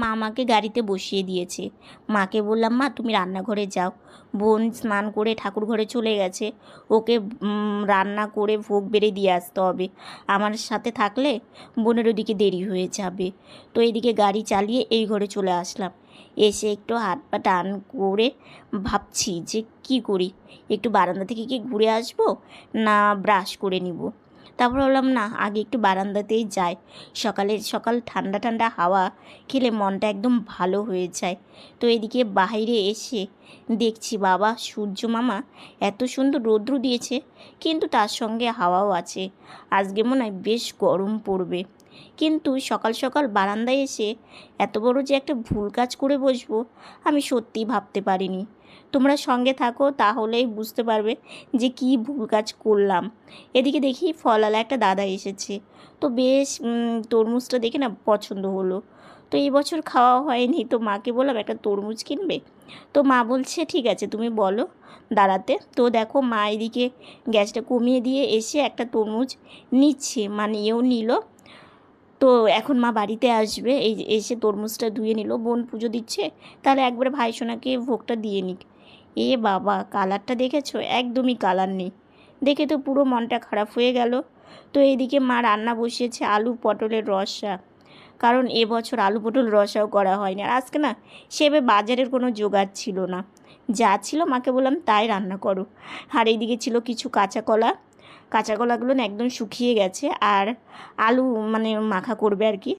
মা আমাকে গাড়িতে বসিয়ে দিয়েছে। মাকে বললাম, মা, তুমি রান্নাঘরে যাও। বোন স্নান করে ঠাকুর ঘরে চলে গেছে। ওকে রান্না করে ভোগ বেড়ে দিয়ে আসতে হবে। আমার সাথে থাকলে বোনের ওদিকে দেরি হয়ে যাবে। তো এদিকে গাড়ি চালিয়ে এই ঘরে চলে আসলাম। এসে একটু হাত পা টান করে ভাবছি যে কি করি? একটু বারান্দা থেকে কি ঘুরে আসব না ব্রাশ করে নিব? তারপর বললাম না, আগে একটু বারান্দাতেই যাই। সকালে, সকাল ঠান্ডা ঠান্ডা হাওয়া খেলে মনটা একদম ভালো হয়ে যায়। তো এদিকে বাইরে এসে দেখছি, বাবা, সূর্য মামা এত সুন্দর রৌদ্র দিয়েছে, কিন্তু তার সঙ্গে হাওয়াও আছে। আজকে মনে হয় বেশ গরম পড়বে। কিন্তু সকাল সকাল বারান্দায় এসে এত বড় যে একটা ভুল কাজ করে বসবো, আমি সত্যিই ভাবতে পারিনি। তোমরা সঙ্গে থাকো, তাহলেই বুঝতে পারবে যে কি ভুল কাজ করলাম। এদিকে দেখি ফলালা একটা দাদা এসেছে। তো বেশ তরমুজটা দেখে না পছন্দ হলো। তো এই বছর খাওয়া হয়নি, তো মাকে বললাম, একটা তরমুজ কিনবে? তো মা বলছে, ঠিক আছে, তুমি বলো দাঁড়াতে। তো দেখো মা এদিকে গ্যাসটা কমিয়ে দিয়ে এসে একটা তরমুজ নিচ্ছে মানে এও নিল। তো এখন মা বাড়িতে আসবে, এই এসে তরমুজটা ধুয়ে নিল, বোন পুজো দিচ্ছে, তাহলে একবারে ভাই সোনাকে ভোগটা দিয়ে নিক। এ বাবা, কালারটা দেখেছ? একদমই কালার নেই। দেখে তো পুরো মনটা খারাপ হয়ে গেল। তো এইদিকে মা রান্না বসিয়েছে আলু পটলের রসা। কারণ এবছর আলু পটল রসাও করা হয়নি। আর আজকে না সেভাবে বাজারের কোনো জোগাড় ছিল না। যা ছিল মাকে বললাম, তাই রান্না করো। আর এইদিকে ছিল কিছু কাঁচা কলা। কাঁচা কলাগুলো একদম শুকিয়ে গেছে। আর আলু মানে মাখা করবে আর কি।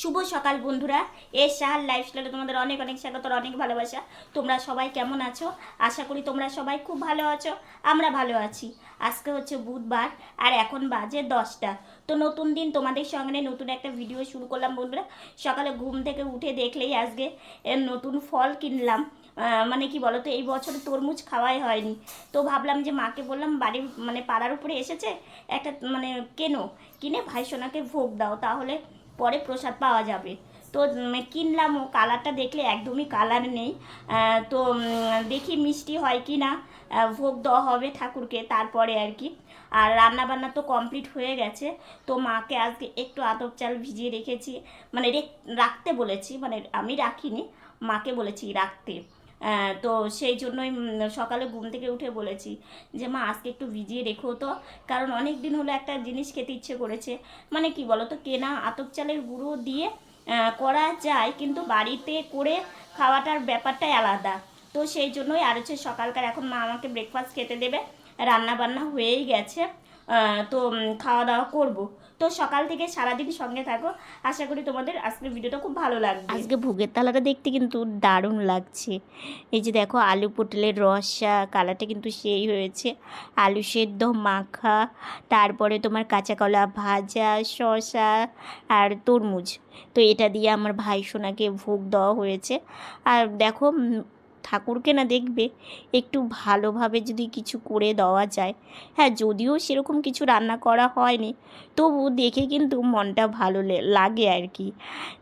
শুভ সকাল বন্ধুরা। এর সাহার লাইফস্টাইলে তোমাদের অনেক অনেক স্বাগত, অনেক ভালোবাসা। তোমরা সবাই কেমন আছো? আশা করি তোমরা সবাই খুব ভালো আছো, আমরা ভালো আছি। আজকে হচ্ছে বুধবার, আর এখন বাজে দশটা। তো নতুন দিন তোমাদের সঙ্গে নতুন একটা ভিডিও শুরু করলাম বন্ধুরা। সকালে ঘুম থেকে উঠে দেখলেই আজকে নতুন ফল কিনলাম। মানে কি বলতো, এই বছর তরমুজ খাওয়াই হয়নি। তো ভাবলাম যে মাকে বললাম, বাড়ির মানে পাড়ার উপরে এসেছে? একটা মানে কেনো? কিনে ভাই সোনাকে ভোগ দাও, তাহলে পরে প্রসাদ পাওয়া যাবে। তো কিনলাম, ও কালারটা দেখলে একদমই কালার নেই। তো দেখি মিষ্টি হয় কি না। ভোগ দেওয়া হবে ঠাকুরকে তারপরে আর কি। আর রান্না বান্না তো কমপ্লিট হয়ে গেছে। তো মাকে আজকে একটু আতপ চাল ভিজিয়ে রেখেছি। মানে রেখ- রাখতে বলেছি। মানে আমি রাখিনি, মাকে বলেছি রাখতে। তো সেই জন্যই সকালে ঘুম থেকে উঠে বলেছি যে, মা, আজকে একটু ভিজিয়ে রেখো তো। কারণ অনেক দিন হলো একটা জিনিস খেতে ইচ্ছে করেছে। মানে কি বলো তো কেনা আতপ চালের গুঁড়ো দিয়ে করা যায় কিন্তু বাড়িতে করে খাওয়াটার ব্যাপারটাই আলাদা। তো সেই জন্যই আর হচ্ছে সকালকার এখন মা আমাকে ব্রেকফাস্ট খেতে দেবে। রান্না বান্না হয়েই গেছে। তো খাওয়া দাওয়া করব। তো সকাল থেকে সারাদিন সঙ্গে থাকো। আশা করি তোমাদের আজকের ভিডিওটা খুব ভালো লাগবে। আজকে ভোগের তালাটা দেখতে কিন্তু দারুণ লাগছে। এই যে দেখো, আলু পটলের রসা, কালারটা কিন্তু সেই হয়েছে। আলু সেদ্ধ, মাখা, তারপরে তোমার কাঁচা কলা ভাজা, শসা আর তরমুজ। তো এটা দিয়ে আমার ভাই সোনাকে ভোগ দেওয়া হয়েছে। আর দেখো ঠাকুরকে না দেখবে, একটু ভালোভাবে যদি কিছু করে দেওয়া যায়। হ্যাঁ যদিও সেরকম কিছু রান্না করা হয়নি, তবু দেখে কিন্তু মনটা ভালো লাগে আর কি।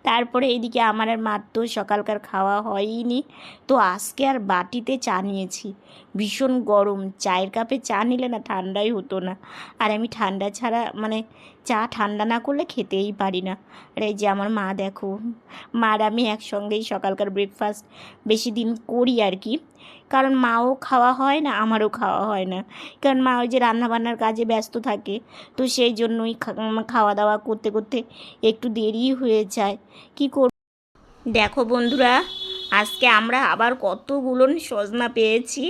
তারপরে এদিকে আমার আর তো সকালকার খাওয়া হয়নি তো আজকে আর বাটিতে চা নিয়েছি। ভীষণ গরম, চায়ের কাপে চা নিলে না ঠান্ডাই হতো না। আর আমি ঠান্ডা ছাড়া মানে চা ঠান্ডা না করলে খেতেই পারি না। আর এই যে আমার মা দেখো, মার আমি একসঙ্গেই সকালকার ব্রেকফাস্ট বেশি দিন করি আর কি। কারণ মাও খাওয়া হয় না, আমারও খাওয়া হয় না। কারণ মা ওই যে রান্নাবান্নার কাজে ব্যস্ত থাকে, তো সেই জন্যই খাওয়া দাওয়া করতে করতে একটু দেরি হয়ে যায়। কি কর, দেখো বন্ধুরা, আজকে আমরা আবার কতগুলো সজনা পেয়েছি।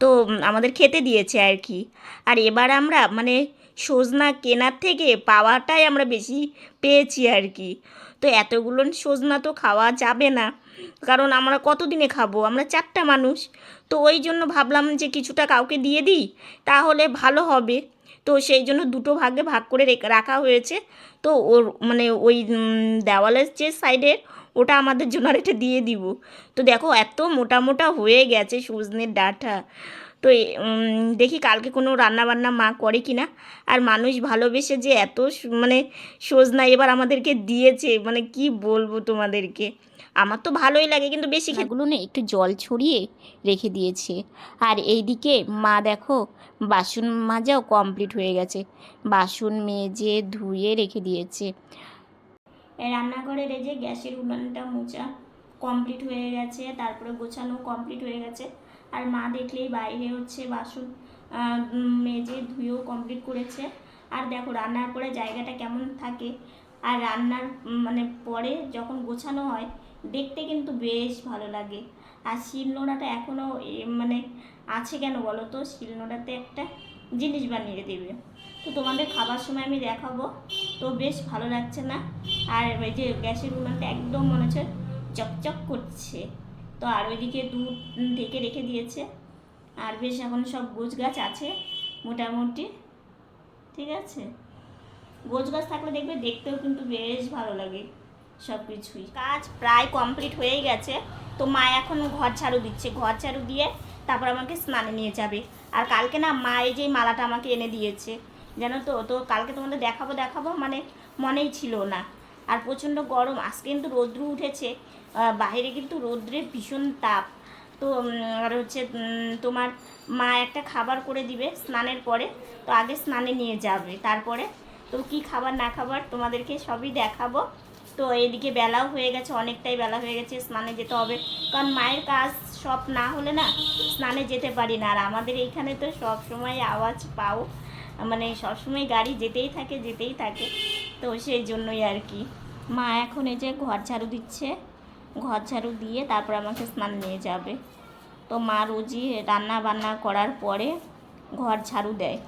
তো আমাদের খেতে দিয়েছে আর কি। আর এবার আমরা মানে সজনা কেনার থেকে পাওয়াটাই আমরা বেশি পেয়েছি আর কি। তো এতগুলো সজনা তো খাওয়া যাবে না। কারণ আমরা কতদিনে খাব? আমরা চারটা মানুষ। তো ওই জন্য ভাবলাম যে কিছুটা কাউকে দিয়ে দিই, তাহলে ভালো হবে। তো সেই জন্য দুটো ভাগে ভাগ করে রেখে- হয়েছে। তো ওর মানে ওই দেওয়ালের যে সাইডের ওটা আমাদের জন্য আর এটা দিয়ে দিব। তো দেখো এত মোটা মোটা হয়ে গেছে সজনের ডাঁটা। তো দেখি কালকে কোনো রান্না বান্না মা করে কি না আর মানুষ ভালোবেসে যে এত মানে সজনা এবার আমাদেরকে দিয়েছে মানে কি বলব তোমাদেরকে? আমার তো ভালোই লাগে কিন্তু বেশি খেগুলো না একটু জল ছড়িয়ে রেখে দিয়েছে। আর এইদিকে মা দেখো বাসন মাজাও কমপ্লিট হয়ে গেছে। বাসন মেজে ধুয়ে রেখে দিয়েছে। রান্নাঘরের এই যে গ্যাসের উনানটা মোচা কমপ্লিট হয়ে গেছে তারপরে গোছানো কমপ্লিট হয়ে গেছে। আর মা দেখলেই বাইরে হচ্ছে বাসন মেজে ধুয়েও কমপ্লিট করেছে। আর দেখো রান্নার পরে জায়গাটা কেমন থাকে। আর রান্নার মানে পরে যখন গোছানো হয়, দেখতে কিন্তু বেশ ভালো লাগে। আর শিলনোড়াটা এখনও মানে আছে কেন বলো তো? শিলনোড়াতে একটা জিনিস বানিয়ে দেবে। তো তোমাদের খাবার সময় আমি দেখাবো। তো বেশ ভালো লাগছে না? আর ওই যে গ্যাসের উনানটা একদম মনে হচ্ছে চকচক করছে। তো আর ওইদিকে দুধ ঢেকে রেখে দিয়েছে। আর বেশ এখন সব গোছ গাছ আছে মোটামুটি, ঠিক আছে? গোছ গাছ থাকলে দেখবে দেখতেও কিন্তু বেশ ভালো লাগে সব কিছুই কাজ প্রায় কমপ্লিট হয়েই গেছে, তো মা এখন ঘর ঝাড়ু দিচ্ছে। ঘর ঝাড়ু দিয়ে তারপর আমাকে স্নানে নিয়ে যাবে। আর কালকে না মা এই যে মালাটা আমাকে এনে দিয়েছে, জানো তো? তো কালকে তোমাদের দেখাবো দেখাবো মানে মনেই ছিল না। আর প্রচণ্ড গরম। আজকে কিন্তু রৌদ্র উঠেছে। বাইরে কিন্তু রৌদ্রের ভীষণ তাপ। তো আর হচ্ছে তোমার মা একটা খাবার করে দিবে স্নানের পরে। তো আগে স্নানে নিয়ে যাবে। তারপরে তো কি খাবার না খাবার তোমাদেরকে সবই দেখাবো। তো এদিকে বেলাও হয়ে গেছে, অনেকটাই বেলা হয়ে গেছে স্নানে যেতে হবে। কারণ মায়ের কাজ সব না হলে না স্নানে যেতে পারি না। আর আমাদের এইখানে তো সব সময় আওয়াজ পাও। মানে সবসময় গাড়ি যেতেই থাকে যেতেই থাকে। তো সেই জন্যই আর কি। মা এখন এই যে ঘর ঝাড়ু দিচ্ছে, ঘর ঝাড়ু দিয়ে তারপর আমাকে স্নান নিয়ে যাবে। তো মা রোজই রান্না বান্না করার পরে ঘর ঝাড়ু দেয়,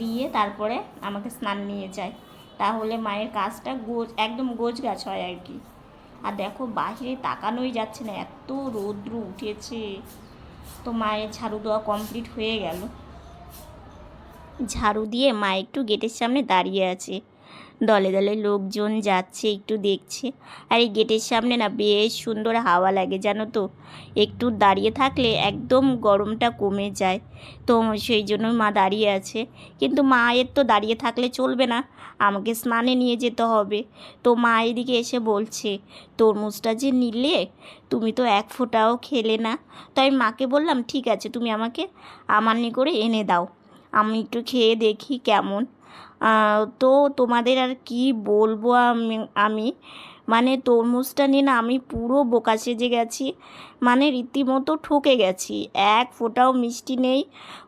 দিয়ে তারপরে আমাকে স্নান নিয়ে যায়। তাহলে মায়ের কাজটা গোজ একদম গোছ গাছ হয় আর কি। আর দেখো বাহিরে তাকানোই যাচ্ছে না, এত রৌদ্র উঠেছে। তো মায়ের ঝাড়ু দেওয়া কমপ্লিট হয়ে গেল। ঝাড়ু দিয়ে মা একটু গেটের সামনে দাঁড়িয়ে আছে। দলে দলে লোকজন যাচ্ছে, একটু দেখছে। আর এই গেটের সামনে না বেশ সুন্দর হাওয়া লাগে, জানো তো? একটু দাঁড়িয়ে থাকলে একদম গরমটা কমে যায়। তো সেই জন্য মা দাঁড়িয়ে আছে। কিন্তু মায়ের তো দাঁড়িয়ে থাকলে চলবে না। আমাকে স্নানে নিয়ে যেতে হবে। তো মা এদিকে এসে বলছে, তরমুজটা যে নিলে, তুমি তো এক ফোঁটাও খেলে না। তো আমি মাকে বললাম, ঠিক আছে, তুমি আমাকে আমার নিয়ে করে এনে দাও। আমি একটু খেয়ে দেখি কেমন। তো তোমাদের আর কি বলব আমি আমি? মানে তরমুজটা নিয়ে না আমি পুরো বোকা সেজে গেছি। মানে রীতিমতো ঠকে গেছি। এক ফোঁটাও মিষ্টি নেই।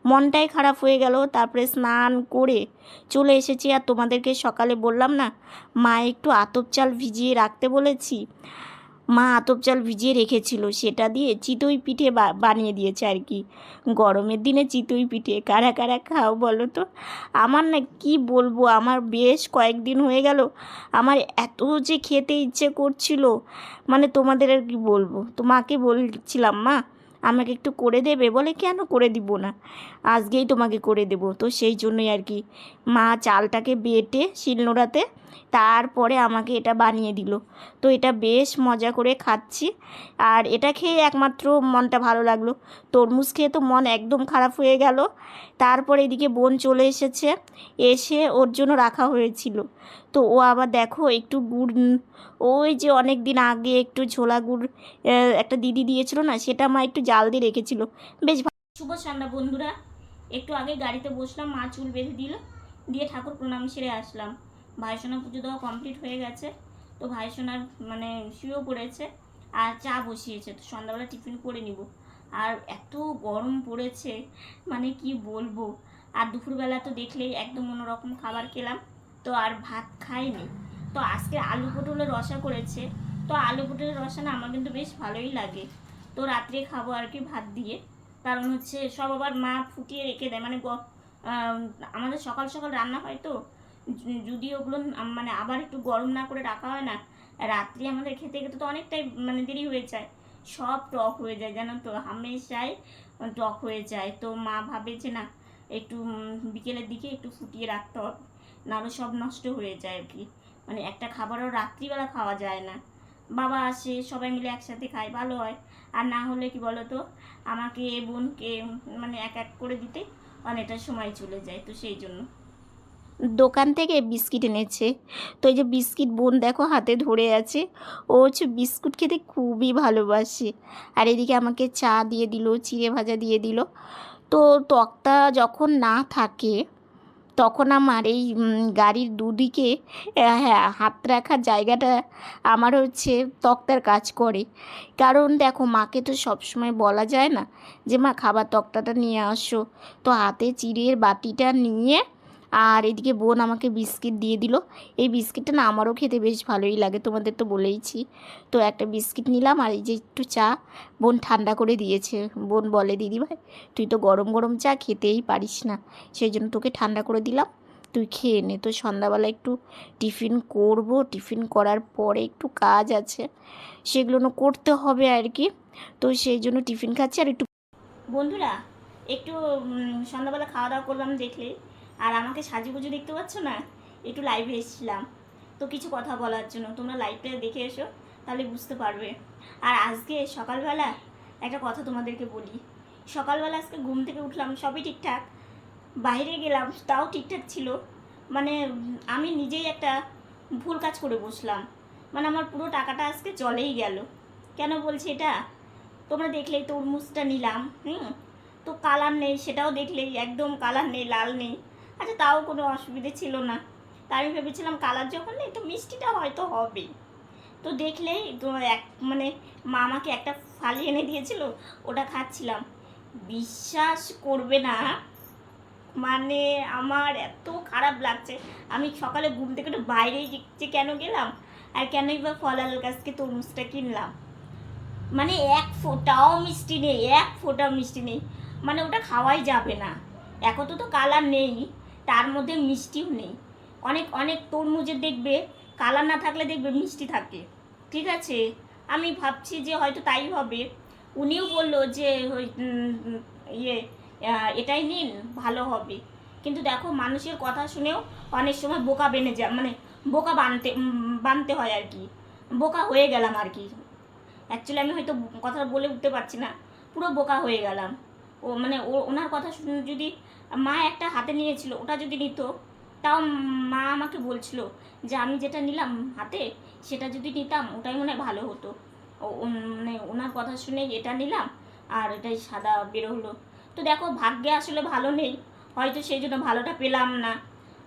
মনটাই খারাপ হয়ে গেল। তারপরে স্নান করে চলে এসেছি। আর তোমাদেরকে সকালে বললাম না, মা একটু আতপ চাল ভিজিয়ে রাখতে বলেছি। মা আতপ চাল ভিজিয়ে রেখেছিল, সেটা দিয়ে চিতই পিঠে বানিয়ে দিয়েছে আর কি। গরমের দিনে চিতই পিঠে, কারা কারা খাও বলো তো? আমার না কি বলব, আমার বেশ কয়েকদিন হয়ে গেল, আমার এত যে খেতে ইচ্ছে করছিল মানে তোমাদের আর কি বলব? তো মাকে বলছিলাম, মা, আমাকে একটু করে দেবে? বলে, কেন করে দিব না? আজকেই তোমাকে করে দেবো। তো সেই জন্যই আর কি, মা চালটাকে বেটে শিলনোড়াতে তারপরে আমাকে এটা বানিয়ে দিল। তো এটা বেশ মজা করে খাচ্ছি। আর এটা খেয়ে একমাত্র মনটা ভালো লাগল। তরমুজ খেয়ে তো মন একদম খারাপ হয়ে গেল। তারপর এদিকে বোন চলে এসেছে। এসে ওর জন্য রাখা হয়েছিল। তো ও আবার দেখো একটু গুড় ওই যে অনেক দিন আগে একটু ঝোলা গুড় একটা দিদি দিয়েছিল না, সেটা মা একটু জাল দিয়ে রেখেছিল। বেশ শুভ সন্ধ্যা বন্ধুরা। একটু আগে গাড়িতে বসলাম, মা চুল বেঁধে দিল। দিয়ে ঠাকুর প্রণাম সেরে আসলাম। ভাইসোনা পুজো দেওয়া কমপ্লিট হয়ে গেছে। তো ভাইসোনার মানে শুয়েও পড়েছে আর চা বসিয়েছে। তো সন্ধ্যাবেলা টিফিন করে নিব। আর এত গরম পড়েছে মানে কি বলব? আর দুপুরবেলা তো দেখলেই একদম অন্যরকম খাবার খেলাম। তো আর ভাত খাইনি। তো আজকে আলু পটলের রসা করেছে। তো আলু পটলের রসা না আমার কিন্তু বেশ ভালোই লাগে। তো রাত্রে খাব আর কি ভাত দিয়ে। কারণ হচ্ছে সব আবার মা ফুটিয়ে রেখে দেয়। মানে আমাদের সকাল সকাল রান্না হয় তো। যদি ওগুলো মানে আবার একটু গরম না করে রাখা হয় না, রাত্রি আমাদের খেতে খেতে তো অনেকটাই মানে দেরি হয়ে যায়। সব টক হয়ে যায়, জানো তো? হামেশাই টক হয়ে যায়। তো মা ভাবে যে না, একটু বিকেলের দিকে একটু ফুটিয়ে রাখতে হবে, নাহলে সব নষ্ট হয়ে যায় আর কি। মানে একটা খাবারও রাত্রিবেলা খাওয়া যায় না। বাবা আসে, সবাই মিলে একসাথে খায় ভালো হয়। আর না হলে কি বলো তো আমাকে, বোনকে মানে এক এক করে দিতে অনেকটা সময় চলে যায়, তো সেই জন্য। দোকান থেকে বিস্কিট এনেছে। তো এই যে বিস্কিট বোন দেখো হাতে ধরে আছে। ও হচ্ছে বিস্কুট খেতে খুবই ভালোবাসে। আর এদিকে আমাকে চা দিয়ে দিল, চিড়ে ভাজা দিয়ে দিল। তো তক্তা যখন না থাকে, তখন আমার এই গাড়ির দুদিকে হ্যাঁ হাত রাখার জায়গাটা আমার হচ্ছে তক্তার কাজ করে। কারণ দেখো, মাকে তো সবসময় বলা যায় না যে, মা, খাবার তক্তাটা নিয়ে আসো। তো হাতে চিড়ের বাটিটা নিয়ে আর এদিকে বোন আমাকে বিস্কিট দিয়ে দিল। এই বিস্কিটটা না আমারও খেতে বেশ ভালোই লাগে, তোমাদের তো বলেইছি। তো একটা বিস্কিট নিলাম আর এই যে একটু চা। বোন ঠান্ডা করে দিয়েছে। বোন বলে, দিদি ভাই, তুই তো গরম গরম চা খেতেই পারিস না। সেই জন্য তোকে ঠান্ডা করে দিলাম। তুই খেয়ে নে। তো সন্ধ্যাবেলা একটু টিফিন করব। টিফিন করার পরে একটু কাজ আছে। সেগুলো করতে হবে আর কি। তো সেই জন্য টিফিন খাচ্ছি আর একটু বন্ধুরা, একটু সন্ধ্যাবেলা খাওয়া দাওয়া করলাম দেখলে আর আমাকে সাজুগুজু দেখতে পাচ্ছ না? একটু লাইভে এসেছিলাম। তো কিছু কথা বলার জন্য, তোমরা লাইভটা দেখে এসো, তাহলে বুঝতে পারবে। আর আজকে সকালবেলা একটা কথা তোমাদেরকে বলি। সকালবেলা আজকে ঘুম থেকে উঠলাম, সবই ঠিকঠাক। বাইরে গেলাম, তাও ঠিকঠাক ছিল। মানে আমি নিজেই একটা ভুল কাজ করে বসলাম। মানে আমার পুরো টাকাটা আজকে চলেই গেল। কেন বলছি এটা? তোমরা দেখলেই তরমুজটা নিলাম, হুম? তো কালার নেই, সেটাও দেখলেই, একদম কালার নেই, লাল নেই। আচ্ছা তাও কোনো অসুবিধে ছিল না। তা আমি ভেবেছিলাম কালার যখন নেই, তো মিষ্টিটা হয়তো হবে। তো দেখলেই তো এক মানে মা আমাকে একটা ফালি এনে দিয়েছিল, ওটা খাচ্ছিলাম। বিশ্বাস করবে না। মানে আমার এত খারাপ লাগছে। আমি সকালে ঘুম থেকে একটু বাইরেই যে- কেন গেলাম? আর কেনই বা ফলাল কাছ থেকে তরমুজটা কিনলাম? মানে এক ফোঁটাও মিষ্টি নেই, এক ফোঁটাও মিষ্টি নেই। মানে ওটা খাওয়াই যাবে না। এখন তো তো কালার নেই। তার মধ্যে মিষ্টিও নেই। অনেক অনেক তরমুজের দেখবে, কালার না থাকলে দেখবে মিষ্টি থাকে। ঠিক আছে? আমি ভাবছি যে হয়তো তাই হবে। উনিও বলল যে ইয়ে এটাই নিন, ভালো হবে। কিন্তু দেখো, মানুষের কথা শুনেও অনেক সময় বোকা বেনে যায় মানে বোকা বানতে বানতে হয় আর কি। বোকা হয়ে গেলাম আর কি। অ্যাকচুয়ালি আমি হয়তো কথা বলে উঠতে পারছি না। পুরো বোকা হয়ে গেলাম। ও মানে ও, ওনার কথা শুনে যদি মা একটা হাতে নিয়েছিল, ওটা যদি নিত, তাও মা আমাকে বলছিল যে আমি যেটা নিলাম হাতে, সেটা যদি নিতাম, ওটাই মনে হয় ভালো হতো। মানে ওনার কথা শুনে এটা নিলাম, আর এটাই সাদা বেরোলো তো দেখো, ভাগ্যে আসলে ভালো নেই, হয়তো সেই জন্য ভালোটা পেলাম না।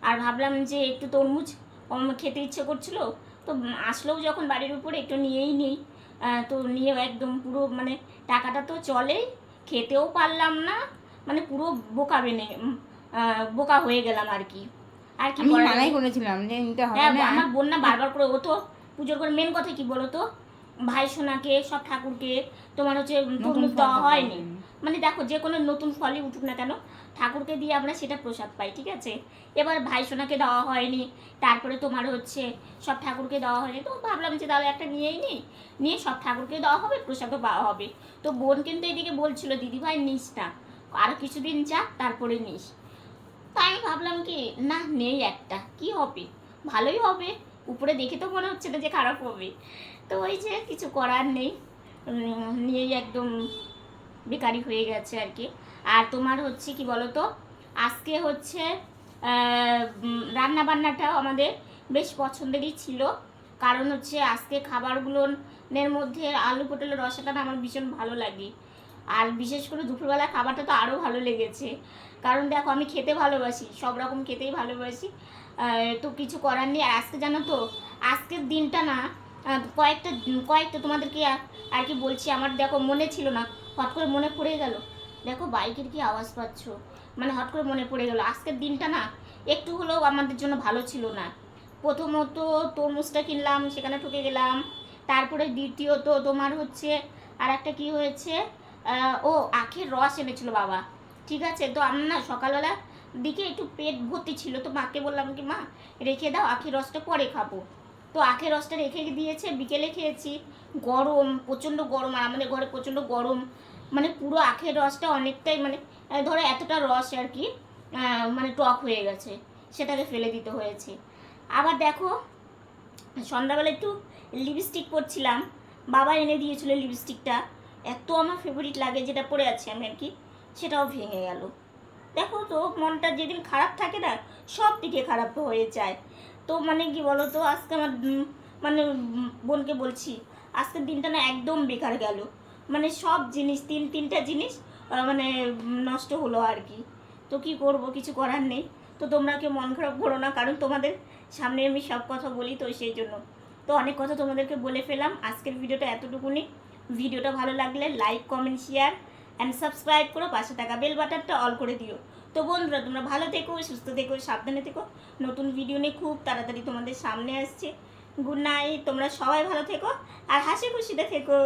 আর ভাবলাম যে একটু তরমুজ খেতে ইচ্ছে করছিল, তো আসলেও যখন বাড়ির উপরে একটু নিয়েই নিই তো নিয়ে একদম পুরো মানে টাকাটা তো চলেই, খেতেও পারলাম না মানে পুরো বোকা বেনে বোকা হয়ে গেলাম আর কি। আর কি আমি মানাই করেছিলাম যে নিতে হবে হ্যাঁ না। আমার বোন না বারবার করে ও তো পুজোর করে মেন কথা কি বলো তো ভাই সোনাকে সব ঠাকুরকে তোমার হচ্ছে তরমুজ দেওয়া হয়নি। মানে দেখো যে কোনো নতুন ফলই উঠুক না কেন ঠাকুরকে দিয়ে আমরা সেটা প্রসাদ পাই ঠিক আছে? এবার ভাই সোনাকে দেওয়া হয়নি তারপরে তোমার হচ্ছে সব ঠাকুরকে দেওয়া হয়নি। তো ভাবলাম যে তাহলে একটা নিয়েই নিই নিয়ে সব ঠাকুরকে দেওয়া হবে প্রসাদও পাওয়া হবে। তো বোন কিন্তু এদিকে বলছিল দিদি ভাই নিস না। আর কিছুদিন যাক তারপরে নিস। তাই আমি ভাবলাম কি, না, নেই একটা। কি হবে? ভালোই হবে। উপরে দেখে তো মনে হচ্ছে না যে খারাপ হবে। তো ওই যে কিছু করার নেই। নিয়েই একদম বেকারি হয়ে গেছে আর কি। আর তোমার হচ্ছে কি বলো তো আজকে হচ্ছে রান্না বান্নাটাও আমাদের বেশ পছন্দেরই ছিল। কারণ হচ্ছে আজকে খাবারগুলোর মধ্যে আলু পটলের রসাটা আমার ভীষণ ভালো লাগে। আর বিশেষ করে দুপুরবেলা খাবারটা তো আরও ভালো লেগেছে। কারণ দেখো, আমি খেতে ভালোবাসি, সব রকম খেতেই ভালোবাসি। তো কিছু করার নেই। আজকে জানো তো, আজকের দিনটা না কয়েকটা কয়েকটা তোমাদেরকে আর- কি বলছি, আমার দেখো মনে ছিল না, হট করে মনে পড়ে গেল। দেখো, বাইকের কি আওয়াজ পাচ্ছ? মানে হট করে মনে পড়ে গেল। আজকের দিনটা না, একটু হলেও আমাদের জন্য ভালো ছিল না। প্রথমত তরমুজটা কিনলাম, সেখানে ঠকে গেলাম। তারপরে দ্বিতীয়ত তোমার হচ্ছে আর একটা কী হয়েছে? ও আখের রস এনেছিল বাবা। ঠিক আছে, তো আমি না সকালবেলা দিকে একটু পেট ভর্তি ছিল, তো মাকে বললাম কি, মা, রেখে দাও, আখের রসটা পরে খাব। তো আখের রসটা রেখে দিয়েছে, বিকেলে খেয়েছি। গরম, প্রচণ্ড গরম, আর আমাদের ঘরে প্রচণ্ড গরম। মানে পুরো আখের রসটা অনেকটাই মানে ধরো এতটা রস আর কি মানে টক হয়ে গেছে, সেটাকে ফেলে দিতে হয়েছে। আবার দেখো, সন্ধ্যাবেলা একটু লিপস্টিক পরছিলাম। বাবা এনে দিয়েছিল লিপস্টিকটা এত আমার ফেভারিট লাগে যেটা পরে আছে আমি আর কি, সেটাও ভেঙে গেল। দেখো তো, মনটা যেদিন খারাপ থাকে না, সব দিকে খারাপ হয়ে যায়। তো মানে কি বলো তো আজকে আমার মানে বোনকে বলছি, আজকের দিনটা না একদম বেকার গেল। মানে সব জিনিস, তিন, তিনটা জিনিস মানে নষ্ট হলো আর কি। তো কি করব, কিছু করার নেই। তো তোমরা কেউ মন খারাপ করো না, কারণ তোমাদের সামনে আমি সব কথা বলি, তো সেই জন্য। তো অনেক কথা তোমাদেরকে বলে ফেলাম, আজকের ভিডিওটা এতটুকুনি। ভিডিওটা ভালো লাগলে like, comment, share and subscribe করো পাশে থাকা বেল বাটনটা অল করে দিও। তো বন্ধুরা, তোমরা ভালো থেকো, সুস্থ থেকো, সাবধানে থেকো। নতুন ভিডিও নিয়ে খুব তাড়াতাড়ি তোমাদের সামনে আসছে। গুড নাইট তোমরা সবাই ভালো থেকো আর হাসি খুশিতে থেকো।